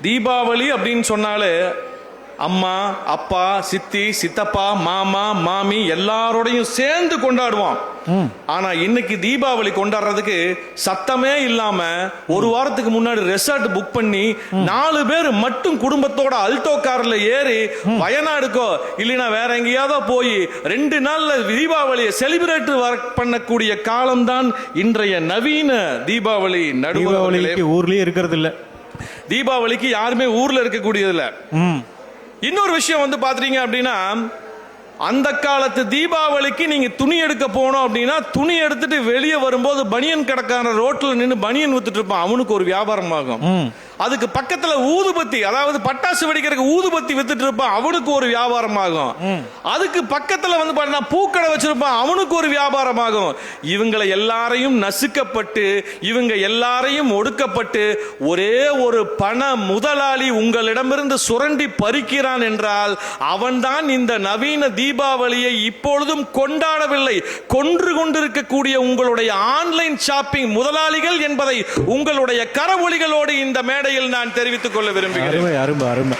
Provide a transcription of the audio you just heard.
தீபாவளி அப்படின்னு சொன்னாலே அம்மா அப்பா சித்தி சித்தப்பா மாமா மாமி எல்லாரோடையும் சேர்ந்து கொண்டாடுவோம் ஆனா இன்னைக்கு தீபாவளி கொண்டாடுறதுக்கு சத்தமே இல்லாம ஒரு வாரத்துக்கு முன்னாடி ரெசார்ட் புக் பண்ணி நாலு பேர் மட்டும் குடும்பத்தோட அல்டோ கார்ல ஏறி வயநாடுக்கோ இல்லைன்னா வேற எங்கேயாவது போய் ரெண்டு நாள்ல தீபாவளியை செலிப்ரேட் பண்ணக்கூடிய காலம்தான் இன்றைய நவீன தீபாவளி நடுவர்களே. தீபாவளிக்கு ஊர்லயே இருக்கிறது இல்ல தீபாவளிக்கு யாருமே ஊர்ல இருக்கக்கூடியதில்ல. இன்னொரு விஷயம் வந்து பாத்தீங்க அப்படின்னா அந்த காலத்து தீபாவளிக்கு நீங்க துணி எடுக்க போனோம் அப்படின்னா துணி எடுத்துட்டு வெளியே வரும்போது பனியன் கடைக்காரன் ரோட்ல நின்று பனியன் வித்துட்டு இருப்பான். அவனுக்கு ஒரு வியாபாரம் ஆகும் அதுக்கு பக்கத்துல ஊதுபத்தி அதாவது பட்டாசு வெடிக்கிறதுக்கு ஊதுபத்தி வித்துட்டு இருப்பான் அவனுக்கு ஒரு வியாபாரம் ஆகும் அதுக்கு பக்கத்துல வந்து பாத்தீங்கன்னா பூக்கடை வச்சிருப்பான் அவனுக்கு ஒரு வியாபாரம் ஆகும் இவங்களை எல்லாரையும் நசுக்கப்பட்டு இவங்க எல்லாரையும் ஒடுக்கப்பட்டு ஒரே ஒரு பண முதலாளி உங்களிடமிருந்து சுரண்டி பறிக்கிறான் என்றால் அவன்தான் இந்த நவீன தீபாவளியை இப்பொழுதும் கொண்டாடவில்லை. கொன்று கொண்டிருக்கக்கூடிய உங்களுடைய ஆன்லைன் ஷாப்பிங் முதலாளிகள் என்பதை உங்களுடைய கரவொலிகளோடு இந்த மேடையில் நான் தெரிவித்துக் கொள்ள விரும்புகிறேன். அருமை அருமை அருமை.